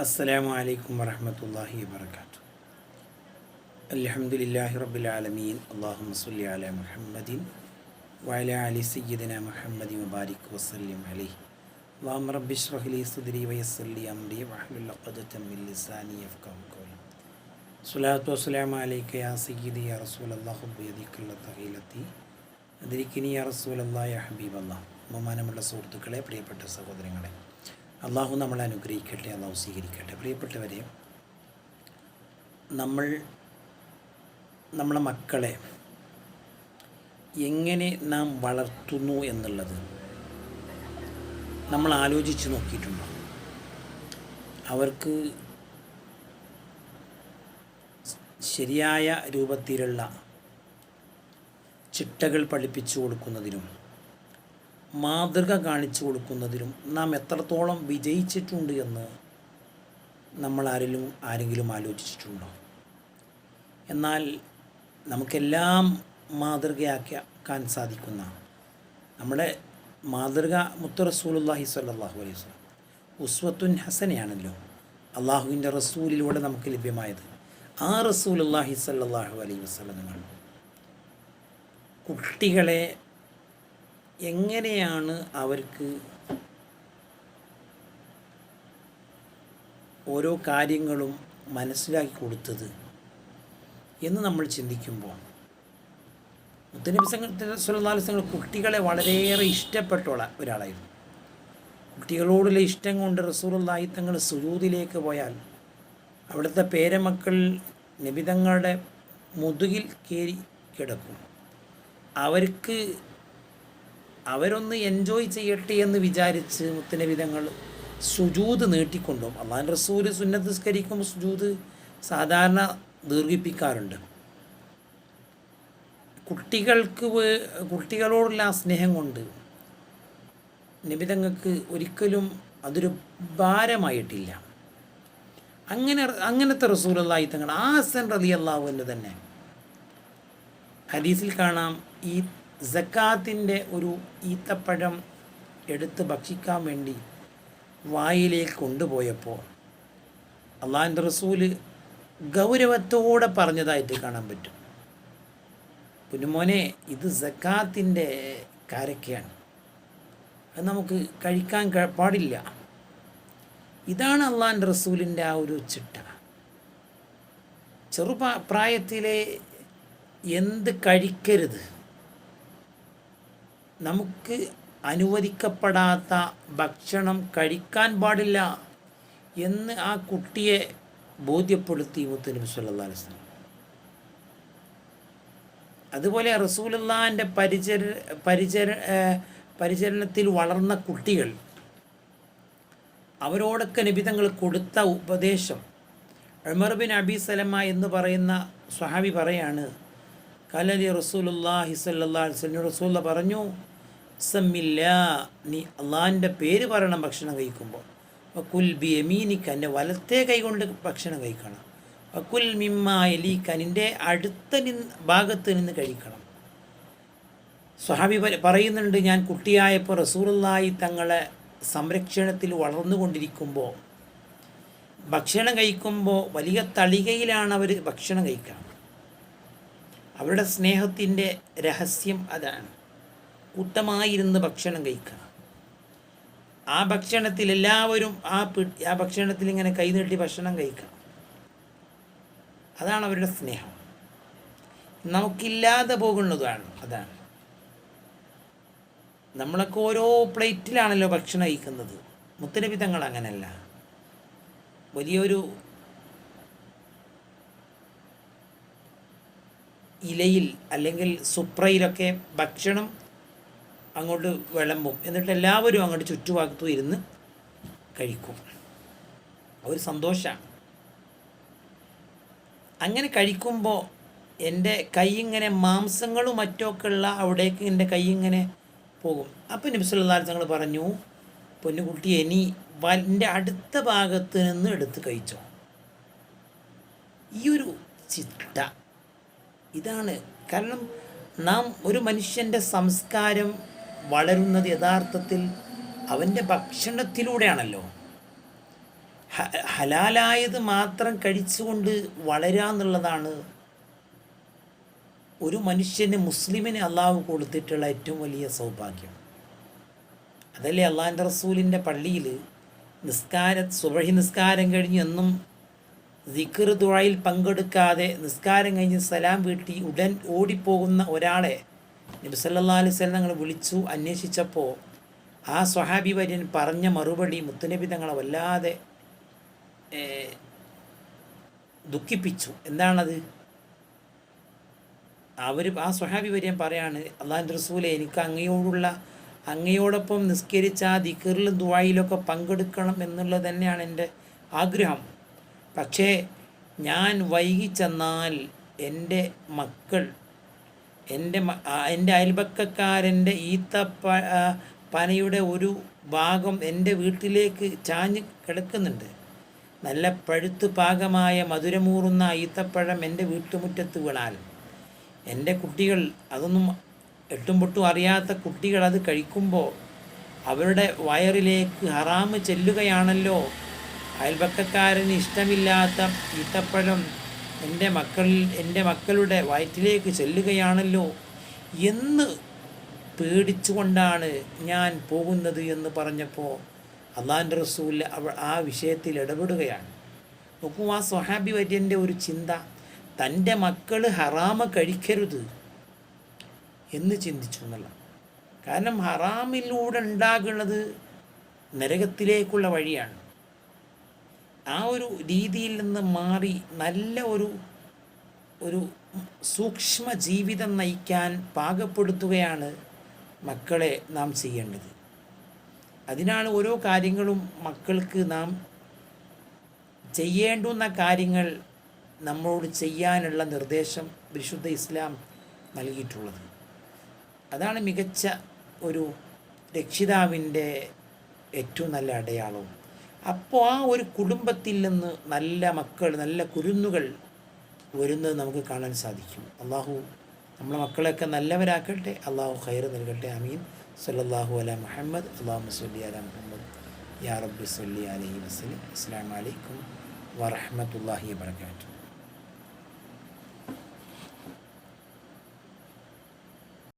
അസ്സലാമു അലൈക്കും വറഹമത്തല്ലാഹി വാബർക്കാത്തു ആലമീൻ. അല്ലാഹുമ്മ സ്വല്ലി അലാ മുഹമ്മദിൻ വഅലാ അലി സയ്യിദിന മുഹമ്മദി മുബാരിക് വസല്ലിം അലൈഹി. വാം റബ്ബി ഇശ്റഹ് ലി സദ്രി വയസ്സിർ ലി അംരി വഹ്ലുൽ ഉഖ്ദതം മിൻ ലിസാനി യഫ്ഖഹു ഖൗലി. സ്വലാത്തു വസ്സലാമു അലൈക യാ സയ്യിദി യാ യാ റസൂലല്ലാഹി യാ ഹബീബല്ലാഹ് ബഹുമാനമുള്ള സുഹൃത്തുക്കളെ പ്രിയപ്പെട്ട സഹോദരങ്ങളെ അള്ളാഹു നമ്മളെ അനുഗ്രഹിക്കട്ടെ അള്ളാഹു സ്വീകരിക്കട്ടെ. പ്രിയപ്പെട്ടവരെ നമ്മൾ നമ്മളെ മക്കളെ എങ്ങനെ നാം വളർത്തുന്നു എന്നുള്ളത് നമ്മൾ ആലോചിച്ച് നോക്കിയിട്ടുണ്ടോ? അവർക്ക് ശരിയായ രൂപത്തിലുള്ള ചിട്ടകൾ പഠിപ്പിച്ചു കൊടുക്കുന്നതിനും മാതൃക കാണിച്ചു കൊടുക്കുന്നതിലും നാം എത്രത്തോളം വിജയിച്ചിട്ടുണ്ട് എന്ന് നമ്മൾ ആരെങ്കിലും ആരെങ്കിലും ആലോചിച്ചിട്ടുണ്ടോ? എന്നാൽ നമുക്കെല്ലാം മാതൃകയാക്കാൻ സാധിക്കുന്ന നമ്മുടെ മാതൃക മുത്ത റസൂലുല്ലാഹി സല്ലാഹു അലൈഹി വസല്ലം ഉസ്വത്തുൻ ഹസനയാണല്ലോ അള്ളാഹുവിന്റെ റസൂലിലൂടെ നമുക്ക് ലഭ്യമായത്. ആ റസൂലുല്ലാഹി സല്ലാഹു അലൈഹി നിങ്ങൾ കുട്ടികളെ എങ്ങനെയാണ് അവർക്ക് ഓരോ കാര്യങ്ങളും മനസ്സിലാക്കി കൊടുത്തത് എന്ന് നമ്മൾ ചിന്തിക്കുമ്പോൾ? മുത്തനബി സുല്ലാസ്ങ്ങൾ കുട്ടികളെ വളരെയേറെ ഇഷ്ടപ്പെട്ട ഒരാളായിരുന്നു. കുട്ടികളോടുള്ള ഇഷ്ടം കൊണ്ട് റസൂലുള്ളാഹി തങ്ങൾ സുജൂതിലേക്ക് പോയാൽ അവിടുത്തെ പേരമക്കൾ നിബിതങ്ങളുടെ മുതുകിൽ കയറി കിടക്കും. അവർക്ക് അവരൊന്ന് എൻജോയ് ചെയ്യട്ടെ എന്ന് വിചാരിച്ച് മുത്തനവിധങ്ങൾ സുജൂത് നീട്ടിക്കൊണ്ടും അള്ളാൻ റസൂൽ സുന്നത്തിസ്കരിക്കുമ്പോൾ സുജൂത് സാധാരണ ദീർഘിപ്പിക്കാറുണ്ട്. കുട്ടികൾക്ക് കുട്ടികളോടുള്ള ആ സ്നേഹം കൊണ്ട് നിബിതങ്ങൾക്ക് ഒരിക്കലും അതൊരു ഭാരമായിട്ടില്ല. അങ്ങനെ അങ്ങനത്തെ റസൂലല്ലായി തങ്ങൾ ആ ഹസൻ റലി എന്ന് തന്നെ. ഹദീസിൽ കാണാം ഈ സക്കാത്തിന്റെ ഒരു ഈത്തപ്പഴം എടുത്ത് ഭക്ഷിക്കാൻ വേണ്ടി വായിലേക്ക് കൊണ്ടുപോയപ്പോൾ അള്ളാഹിന്റെ റസൂൽ ഗൗരവത്തോടെ പറഞ്ഞതായിട്ട് കാണാൻ പറ്റും. പുന്നുമോനെ ഇത് സക്കാത്തിന്റെ കാരക്കയാണ് അത് നമുക്ക് കഴിക്കാൻ പാടില്ല. ഇതാണ് അള്ളാഹിന്റെ റസൂലിന്റെ ആ ഒരു ചിട്ട. ചെറുപ്രായത്തിലെ പ്രായത്തിലെ എന്ത് കഴിക്കരുത്? നമുക്ക് അനുവദിക്കപ്പെടാത്ത ഭക്ഷണം കഴിക്കാൻ പാടില്ല എന്ന് ആ കുട്ടിയെ ബോധ്യപ്പെടുത്തി മുത്തനബി സല്ലാ അലൈഹി അതുപോലെ റസൂലുള്ളാന്റെ പരിചര പരിചര പരിചരണത്തിൽ വളർന്ന കുട്ടികൾ അവരോടൊക്കെ നിബിതങ്ങൾ കൊടുത്ത ഉപദേശം ഉമർ ബിൻ അബി സലമ എന്ന് പറയുന്ന സ്വഹാബി പറയാണ് കലലി റസൂലുല്ലാഹി സല്ലാ വസ്ലം റസൂല്ല പറഞ്ഞു സമ്മില്ല നീ അള്ളാഹിന്റെ പേര് പറയണം ഭക്ഷണം കഴിക്കുമ്പോൾ. വക്കുൽ ബി എമീനിക്ക് എന്റെ വലത്തെ കൈകൊണ്ട് ഭക്ഷണം കഴിക്കണം. വക്കുൽ മിമ്മ എലീക്ക നിന്റെ അടുത്ത ഭാഗത്ത് നിന്ന് കഴിക്കണം. സ്വഹാബി പറയുന്നുണ്ട് ഞാൻ കുട്ടിയായപ്പോൾ റസൂറുള്ളായി തങ്ങളെ സംരക്ഷണത്തിൽ വളർന്നുകൊണ്ടിരിക്കുമ്പോൾ ഭക്ഷണം കഴിക്കുമ്പോൾ വലിയ തളികയിലാണ് അവർ ഭക്ഷണം കഴിക്കുക അവരുടെ സ്നേഹത്തിന്റെ രഹസ്യം അതാണ്. കൂട്ടമായിരുന്ന് ഭക്ഷണം കഴിക്കണം. ആ ഭക്ഷണത്തിൽ എല്ലാവരും ആ ആ ഭക്ഷണത്തിൽ ഇങ്ങനെ കൈനീട്ടി ഭക്ഷണം കഴിക്കണം. അതാണ് അവരുടെ സ്നേഹം. നമുക്കില്ലാതെ പോകുന്നതാണ് അതാണ്. നമ്മളൊക്കെ ഓരോ പ്ലേറ്റിലാണല്ലോ ഭക്ഷണം കഴിക്കുന്നത്. മുത്തനബി തങ്ങൾ അങ്ങനെയല്ല. വലിയൊരു ഇലയിൽ അല്ലെങ്കിൽ സുപ്രയിലൊക്കെ ഭക്ഷണം അങ്ങോട്ട് വിളമ്പും. എന്നിട്ട് എല്ലാവരും അങ്ങോട്ട് ചുറ്റുഭാഗത്തും ഇരുന്ന് കഴിക്കും. ഒരു സന്തോഷമാണ് അങ്ങനെ കഴിക്കുമ്പോൾ എന്റെ കൈ ഇങ്ങനെ മാംസങ്ങളും മറ്റൊക്കെ ഉള്ള അവിടേക്ക് എന്റെ കൈ ഇങ്ങനെ പോകും. അപ്പം നബിസുല്ലാൽ തങ്ങൾ പറഞ്ഞു പൊന്നുകുട്ടി ഇനി എന്റെ അടുത്ത ഭാഗത്ത് നിന്ന് എടുത്ത് കഴിച്ചോ. ഈ ഒരു ചിട്ട ഇതാണ് കാരണം നാം ഒരു മനുഷ്യന്റെ സംസ്കാരം വളരുന്നത് യഥാർത്ഥത്തിൽ അവന്റെ ഭക്ഷണത്തിലൂടെയാണല്ലോ. ഹലാലായത് മാത്രം കഴിച്ചുകൊണ്ട് വളരാന്നുള്ളതാണ് ഒരു മനുഷ്യന് മുസ്ലിമിന് അള്ളാഹു കൊടുത്തിട്ടുള്ള ഏറ്റവും വലിയ സൗഭാഗ്യം. അതല്ലേ അള്ളാഹിന്റെ റസൂലിന്റെ പള്ളിയിൽ നിസ്കാര സുബഹി നിസ്കാരം കഴിഞ്ഞ് എന്നും ദിക്കർ ദുഴയിൽ പങ്കെടുക്കാതെ നിസ്കാരം കഴിഞ്ഞ് സലാം വീട്ടി ഉടൻ ഓടിപ്പോകുന്ന ഒരാളെ നബി അലൈസ് ഞങ്ങൾ വിളിച്ചു അന്വേഷിച്ചപ്പോൾ ആ സ്വഹാബി വര്യൻ പറഞ്ഞ മറുപടി മുത്തുനബി തങ്ങളെ വല്ലാതെ ദുഃഖിപ്പിച്ചു. എന്താണത്? അവർ ആ സ്വഹാബി വര്യൻ പറയാണ് അള്ളാഹിന്റെ റസൂലെ എനിക്ക് അങ്ങയോടുള്ള അങ്ങയോടൊപ്പം നിസ്കരിച്ച ആ ദിക്കറിലും ദുവായിലൊക്കെ പങ്കെടുക്കണം എന്നുള്ളത് തന്നെയാണ് എന്റെ ആഗ്രഹം. പക്ഷേ ഞാൻ വൈകി ചെന്നാൽ എന്റെ മക്കൾ എന്റെ എന്റെ അയൽപക്കക്കാരന്റെ ഈത്ത പ- പനയുടെ ഒരു ഭാഗം എന്റെ വീട്ടിലേക്ക് ചാഞ്ഞ് കിടക്കുന്നുണ്ട്. നല്ല പഴുത്തു പാകമായ മധുരമൂറുന്ന ഈത്തപ്പഴം എന്റെ വീട്ടുമുറ്റത്ത് വീണാൽ. എന്റെ കുട്ടികൾ അതൊന്നും എട്ടും പൊട്ടും അറിയാത്ത കുട്ടികൾ അത് കഴിക്കുമ്പോൾ അവരുടെ വയറിലേക്ക് ഹറാമ് ചെല്ലുകയാണല്ലോ. അയൽപക്കക്കാരന് ഇഷ്ടമില്ലാത്ത ഈത്തപ്പഴം എന്റെ മക്കൾ എന്റെ മക്കളുടെ വയറ്റിലേക്ക് ചെല്ലുകയാണല്ലോ. എന്ന് പേടിച്ചുകൊണ്ടാണ് ഞാൻ പോകുന്നത് എന്ന് പറഞ്ഞപ്പോൾ അള്ളാൻ റസൂൽ അവ ആ വിഷയത്തിൽ ഇടപെടുകയാണ്. നോക്കൂ ആ സ്വഹാബി വര്യന്റെ ഒരു ചിന്ത തന്റെ മക്കൾ ഹറാമ കഴിക്കരുത് എന്ന് ചിന്തിച്ചു എന്നുള്ള കാരണം ഹറാമിലൂടെ ഉണ്ടാകുന്നത് നരകത്തിലേക്കുള്ള വഴിയാണ്. ആ ഒരു രീതിയിൽ നിന്ന് മാറി നല്ല ഒരു ഒരു സൂക്ഷ്മ ജീവിതം നയിക്കാൻ പാകപ്പെടുത്തുകയാണ് മക്കളെ നാം ചെയ്യേണ്ടത്. അതിനാണ് ഓരോ കാര്യങ്ങളും മക്കൾക്ക് നാം ചെയ്യേണ്ടുന്ന കാര്യങ്ങൾ നമ്മളോട് ചെയ്യാനുള്ള നിർദ്ദേശം വിശുദ്ധ ഇസ്ലാം നൽകിയിട്ടുള്ളത്. അതാണ് മികച്ച ഒരു രക്ഷിതാവിന്റെ ഏറ്റവും നല്ല അടയാളവും. അപ്പോൾ ആ ഒരു കുടുംബത്തിൽ നിന്ന് നല്ല മക്കൾ നല്ല കുരുന്നുകൾ വരുന്നത് നമുക്ക് കാണാൻ സാധിക്കും. അള്ളാഹു നമ്മളെ മക്കളെയൊക്കെ നല്ലവരാക്കട്ടെ. അള്ളാഹു ഖൈർ നൽകട്ടെ. അമീൻ സല്ലല്ലാഹു അല മുഹമ്മദ്. അള്ളാഹു സല്ലി അല മുഹമ്മദ്. യാ റബ്ബി സല്ലി അലഹി വസ്ലി അസ്സാം അലൈക്കും വറഹ്മത്തുള്ളാഹി വബറകാതുഹു.